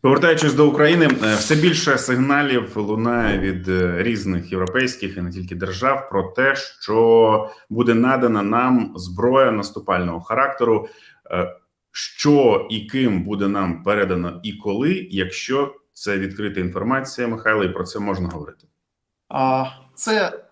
Повертаючись до України, е, все більше сигналів лунає від е, різних європейських і не тільки держав про те, що буде надана нам зброя наступального характеру. Е, Що і ким буде нам передано і коли, якщо це відкрита інформація, Михайло, і про це можна говорити. А, Це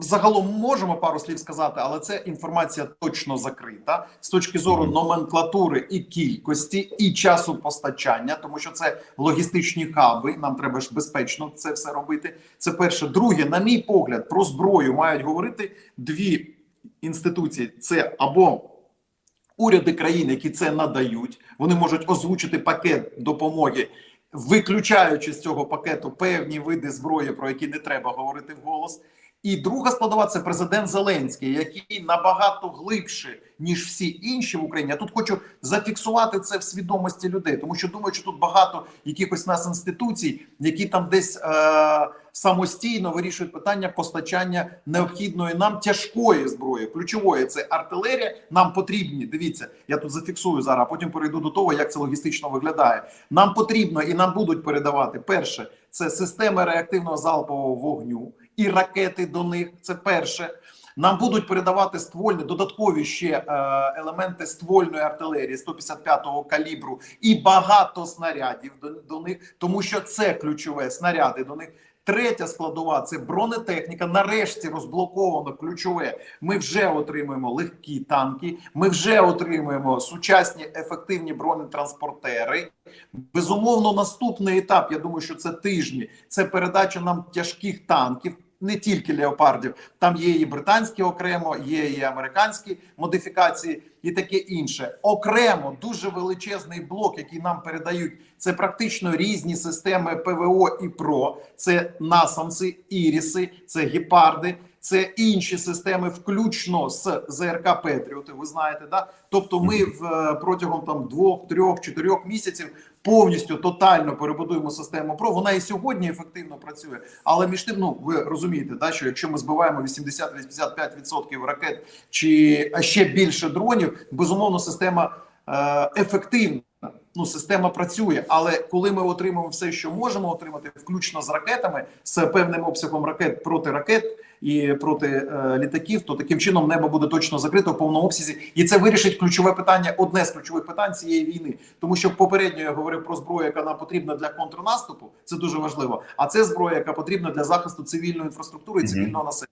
загалом можемо пару слів сказати, але це інформація точно закрита з точки зору номенклатури і кількості, і часу постачання, тому що це логістичні хаби. Нам треба ж безпечно це все робити. Це перше. Друге, на мій погляд, про зброю мають говорити дві інституції: це або уряди країн, які це надають, вони можуть озвучити пакет допомоги. Виключаючи з цього пакету певні види зброї, про які не треба говорити вголос, і друга складова це президент Зеленський, який набагато глибше ніж всі інші в Україні. Я тут хочу зафіксувати це в свідомості людей, тому що думаю, що тут багато якихось нас інституцій, які там десь е- самостійно вирішують питання постачання необхідної нам тяжкої зброї. Ключової це артилерія. Нам потрібні. Дивіться, я тут зафіксую зараз. а Потім перейду до того, як це логістично виглядає. Нам потрібно і нам будуть передавати перше. Це системи реактивного залпового вогню і ракети до них. Це перше. Нам будуть передавати ствольні додаткові ще е, елементи ствольної артилерії 155-го калібру і багато снарядів до, до них, тому що це ключове снаряди до них. Третя складова це бронетехніка. Нарешті розблоковано ключове. Ми вже отримуємо легкі танки. Ми вже отримуємо сучасні ефективні бронетранспортери. Безумовно, наступний етап. Я думаю, що це тижні. Це передача нам тяжких танків. Не тільки леопардів, там є і британські окремо, є і американські модифікації, і таке інше. Окремо дуже величезний блок, який нам передають. Це практично різні системи ПВО і ПРО. Це насамси, іріси, це гепарди, це інші системи, включно з ЗРК Петріоти. Ви знаєте, да? Тобто, ми в е, протягом там двох, трьох, чотирьох місяців повністю тотально перебудуємо систему ПРО. Вона і сьогодні ефективно працює. Але між тим, ну ви розумієте, да, що якщо ми збиваємо 80-85% ракет чи ще більше дронів, безумовно, система е, ефективна. Ну, система працює, але коли ми отримуємо все, що можемо отримати, включно з ракетами, з певним обсягом ракет проти ракет і проти е, літаків, то таким чином небо буде точно закрито в повному обсязі, і це вирішить ключове питання, одне з ключових питань цієї війни. Тому що попередньо я говорив про зброю, яка нам потрібна для контрнаступу. Це дуже важливо. А це зброя, яка потрібна для захисту цивільної інфраструктури і цивільного населення.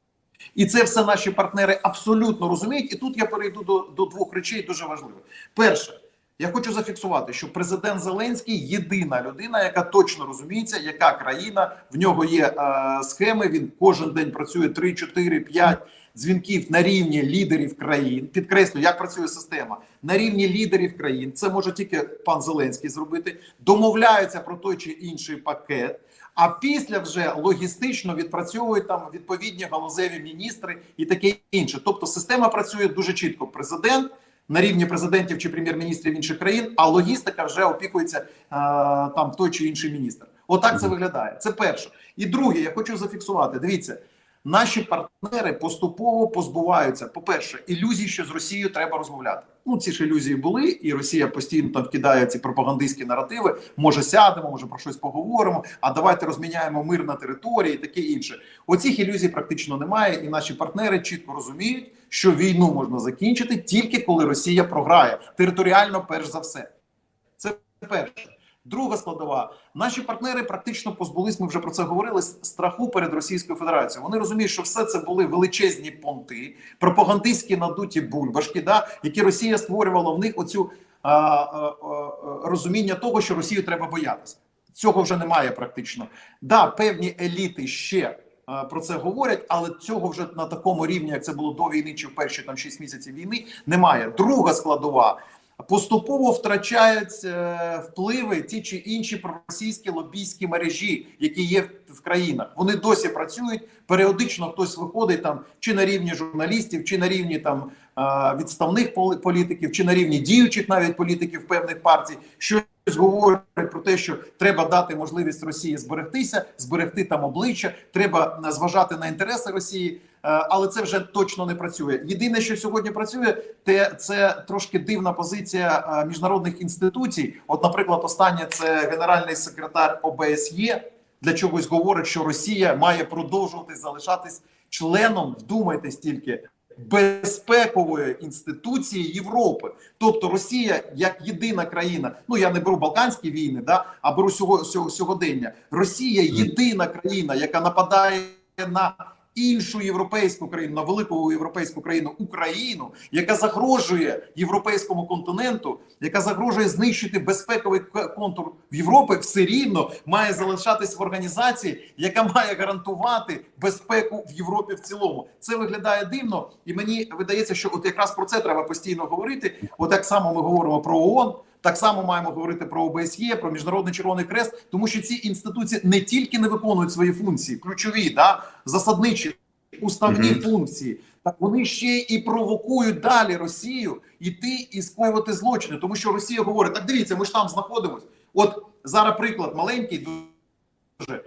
І це все наші партнери абсолютно розуміють. І тут я перейду до, до двох речей дуже важливих. Перше, я хочу зафіксувати, що президент Зеленський єдина людина, яка точно розуміється, яка країна в нього є е, схеми. Він кожен день працює 3, 4, 5 дзвінків на рівні лідерів країн. Підкреслю, як працює система на рівні лідерів країн. Це може тільки пан Зеленський зробити. Домовляються про той чи інший пакет. А після вже логістично відпрацьовують там відповідні галузеві міністри і таке інше. Тобто система працює дуже чітко. Президент на рівні президентів чи прем'єр-міністрів інших країн, а логістика вже опікується е, там той чи інший міністр. Отак це виглядає. Це перше. І друге, я хочу зафіксувати. Дивіться, наші партнери поступово позбуваються. По перше, ілюзій, що з Росією треба розмовляти. Ну ці ж ілюзії були, і Росія постійно там вкидає ці пропагандистські наративи. Може, сядемо, може про щось поговоримо. А давайте розміняємо мир на території, і таке інше. Оцих ілюзій практично немає, і наші партнери чітко розуміють, що війну можна закінчити тільки коли Росія програє територіально, перш за все. Це перше. Друга складова, наші партнери практично позбулись. Ми вже про це говорили. Страху перед Російською Федерацією. Вони розуміють, що все це були величезні понти, пропагандистські надуті бульбашки, да, які Росія створювала в них оцю а, а, а, розуміння того, що Росію треба боятися. Цього вже немає практично. Да, певні еліти ще про це говорять, але цього вже на такому рівні, як це було до війни, чи в перші там 6 місяців війни, немає. Друга складова. Поступово втрачають е, впливи ті чи інші проросійські лобійські мережі, які є в, країнах. Вони досі працюють. Періодично хтось виходить там чи на рівні журналістів, чи на рівні там е, відставних політиків, чи на рівні діючих навіть політиків певних партій, щось говорять про те, що треба дати можливість Росії зберегтися, зберегти там обличчя, треба е, зважати на інтереси Росії, але це вже точно не працює. Єдине, що сьогодні працює, те це трошки дивна позиція е, міжнародних інституцій. От, наприклад, останнє це генеральний секретар ОБСЄ для чогось говорить, що Росія має продовжувати залишатись членом. Вдумайтесь тільки. Безпекової інституції Європи, тобто Росія як єдина країна. Ну я не беру Балканські війни, да а беру сього, сього сьогодення. Росія єдина країна, яка нападає на іншу європейську країну, на велику європейську країну Україну, яка загрожує європейському континенту, яка загрожує знищити безпековий контур в Європі, все рівно має залишатись в організації, яка має гарантувати безпеку в Європі в цілому. Це виглядає дивно, і мені видається, що от якраз про це треба постійно говорити. От так само ми говоримо про ООН. Так само маємо говорити про ОБСЄ, про міжнародний червоний крест, тому що ці інституції не тільки не виконують свої функції, ключові, да засадничі уставні Мгм. функції, так вони ще і провокують далі Росію йти і скоювати злочини, тому що Росія говорить: так дивіться, ми ж там знаходимось. От зараз приклад маленький, дуже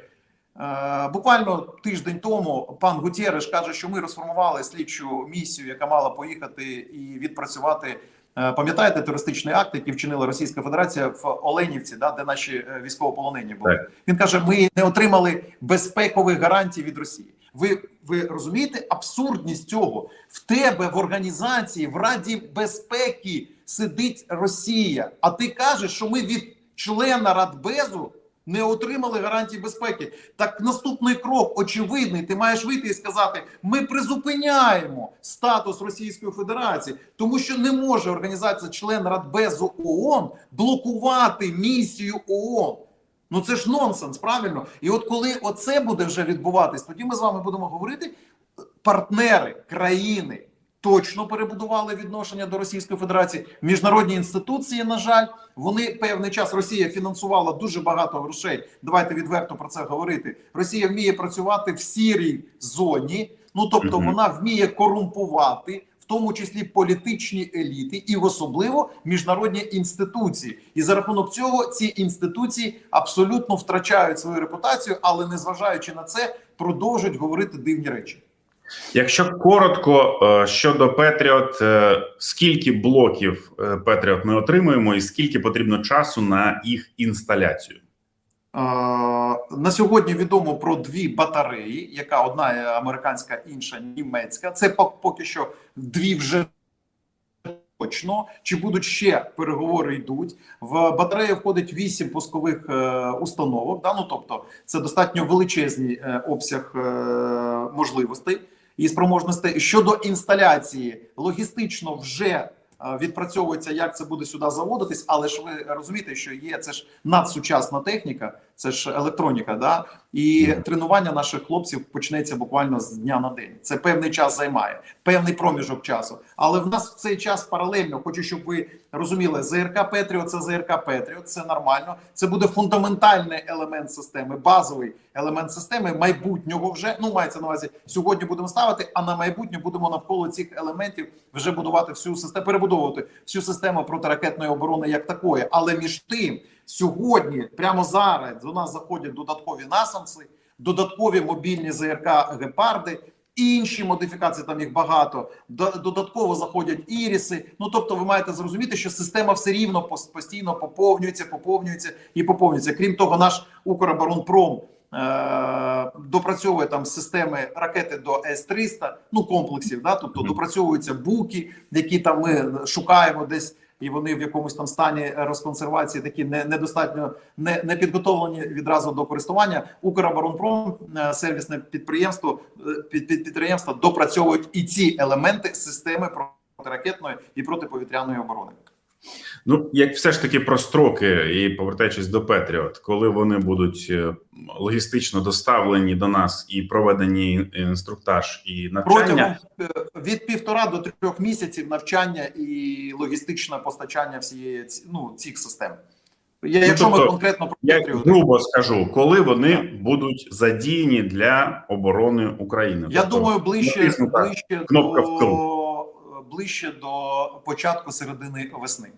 Е, Буквально тиждень тому пан Гутєреш каже, що ми розформували слідчу місію, яка мала поїхати і відпрацювати. Е, Пам'ятаєте терористичний акт, який вчинила Російська Федерація в Оленівці, да, де наші е, військовополонені були. Він каже: ми не отримали безпекових гарантій від Росії. Ви, ви розумієте абсурдність цього? В тебе в організації в Раді безпеки сидить Росія, а ти кажеш, що ми від члена Радбезу не отримали гарантій безпеки. Так наступний крок очевидний. Ти маєш вийти і сказати: ми призупиняємо статус Російської Федерації, тому що не може організація член Радбезу ООН блокувати місію ООН. Ну це ж нонсенс, правильно? І от коли оце буде вже відбуватись, тоді ми з вами будемо говорити. Партнери країни точно перебудували відношення до Російської Федерації. Міжнародні інституції, на жаль, вони певний час Росія фінансувала дуже багато грошей. Давайте відверто про це говорити. Росія вміє працювати в сірій зоні. Ну тобто, Мгм. вона вміє корумпувати. В тому числі політичні еліти і особливо міжнародні інституції, і за рахунок цього ці інституції абсолютно втрачають свою репутацію, але незважаючи на це, продовжують говорити дивні речі. Якщо коротко е, щодо Петріот, е, скільки блоків е, Петріот ми отримуємо, і скільки потрібно часу на їх інсталяцію? На сьогодні відомо про дві батареї, яка одна американська, інша німецька. Це пок- поки що дві вже точно. Чи будуть ще переговори йдуть? В батарею входить вісім пускових установок. Да? Ну, тобто це достатньо величезний обсяг можливостей і спроможностей. Щодо інсталяції, логістично вже е, відпрацьовується, як це буде сюди заводитись, але ж ви розумієте, що є це ж надсучасна техніка, це ж електроніка, да і Мгм. тренування наших хлопців почнеться буквально з дня на день. Це певний час займає, певний проміжок часу. Але в нас в цей час паралельно хочу, щоб ви розуміли, ЗРК Петріот це ЗРК Петріот, це нормально. Це буде фундаментальний елемент системи, базовий елемент системи майбутнього. Вже ну мається на увазі сьогодні будемо ставити. А на майбутнє будемо навколо цих елементів вже будувати всю систему, перебудовувати всю систему протиракетної оборони як такої. Але між тим, сьогодні, прямо зараз, до нас заходять додаткові насамси, додаткові мобільні ЗРК гепарди. Інші модифікації там їх багато. Додатково заходять іріси. Ну тобто, ви маєте зрозуміти, що система все рівно постійно поповнюється, поповнюється і поповнюється. Крім того, наш Укроборонпром е- допрацьовує там системи ракети до С-300, ну комплексів. Да, тобто допрацьовуються буки, які там ми шукаємо десь. І вони в якомусь там стані розконсервації такі не недостатньо не, не підготовлені відразу до користування. Укроборонпром, е, сервісне підприємство е, під, під підприємства допрацьовують і ці елементи системи протиракетної і протиповітряної оборони. Ну, як все ж таки про строки, і повертаючись до Петріот, коли вони будуть е, логістично доставлені до нас і проведені інструктаж і навчання, Протягом від півтора до трьох місяців навчання і логістичне постачання всієї ну, цих систем. Я, Ну, якщо ми тобто, конкретно про я грубо скажу, коли вони будуть задіяні для оборони України. Я Тобто, думаю, ближче, написано так, ближче, кнопка до, ближче до початку середини весни.